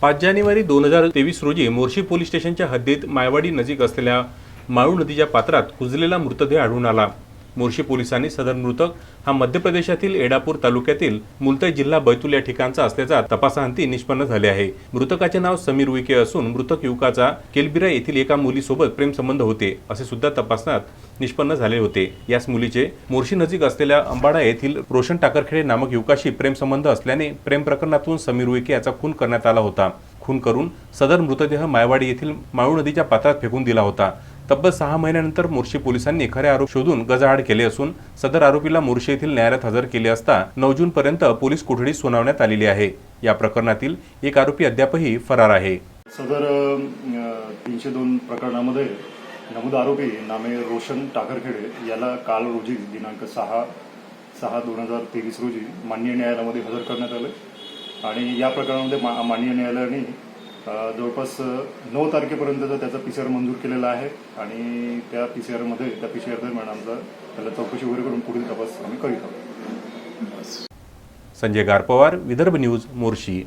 पाच जानेवारी दोन हजार तेवीस रोजी मोर्शी पोलीस स्टेशनच्या हद्दीत मायवाडी नजीक असलेल्या माळू नदीच्या पात्रात कुजलेला मृतदेह आढळून आला. मोर्शी पोलिसांनी सदर मृतक हा मध्य प्रदेशातील एडापूर तालुक्यातील मुलताई जिल्हा बैतूल या ठिकाणचा असल्याचा तपासाहंती निष्पन्न झाले आहे. मृतकाचे नाव समीर उईके असून मृतक युवकाचा केलबिरा येथील एका मुलीसोबत प्रेमसंबंध होते असे सुद्धा तपासण्यात निष्पन्न झाले होते. याच मुलीचे मोर्शी नजीक असलेल्या अंबाडा येथील रोशन टाकरखेडे नामक युवकाशी प्रेमसंबंध असल्याने प्रेम प्रकरणातून समीर उईके याचा खून करण्यात आला होता. खून करून सदर मृतदेह मायवाडी येथील माळू नदीच्या पात्रात फेकून दिला होता. तब्बल सहा महिन्यानंतर मुर्शी पोलिसांनी खरे आरोप शोधून गजाआड केले असून सदर आरोपीला मुर्शी येथील न्यायालयात हजर केले असता नऊ जून पर्यंत पोलीस कोठडी सुनावण्यात आलेली आहे. या प्रकरणातील एक आरोपी अद्यापही फरार आहे. सदर तीनशे दोन प्रकरणामध्ये नमूद आरोपी नामे रोशन टाकरखेडे याला काल रोजी दिनांक सहा सहा दोन हजार तेवीस रोजी माननीय न्यायालयामध्ये हजर करण्यात आले. आणि या प्रकरणामध्ये मा माननीय न्यायालयाने जवळपास नऊ तारखेपर्यंतचा त्याचा पी सी आर मंजूर केलेला आहे आणि त्या पी सी आरमध्ये त्या पी सी आर दरम्यान आमचा त्याला चौकशी वगैरे करून पुढील तपास आम्ही करीत आहोत. संजय गारपवार विदर्भ न्यूज मोर्शी.